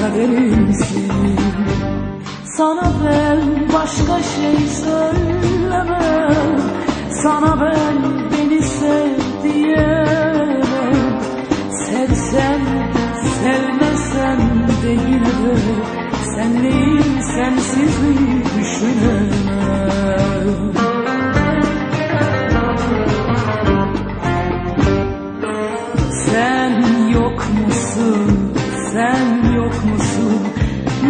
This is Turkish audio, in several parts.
kaderimsin. Sana ben başka şey söylemem. Sana ben beni sev diyemem. Sevsem sevmesem de yine de Senleyim sensin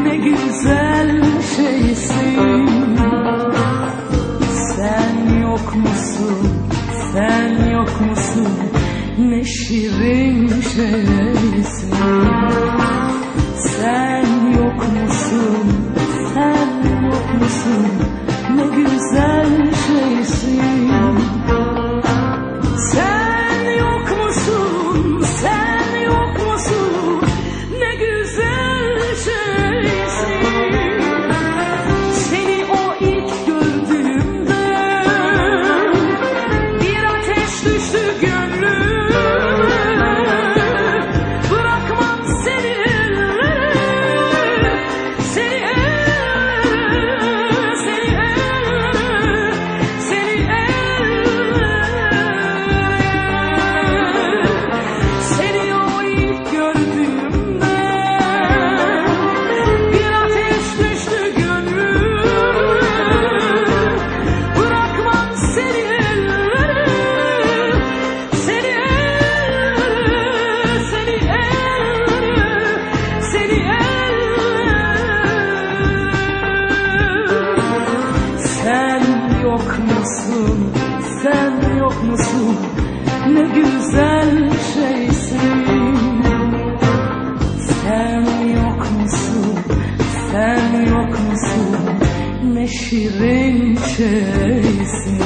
Ne güzel şeysin. Sen yok musun, sen yok musun? Ne şirin şeysin. Sen yok musun, sen yok musun? Ne güzel şeysin musun, sen yok musun? Ne güzel şeysin. Sen yok musun, sen yok musun? Ne şirin şeysin.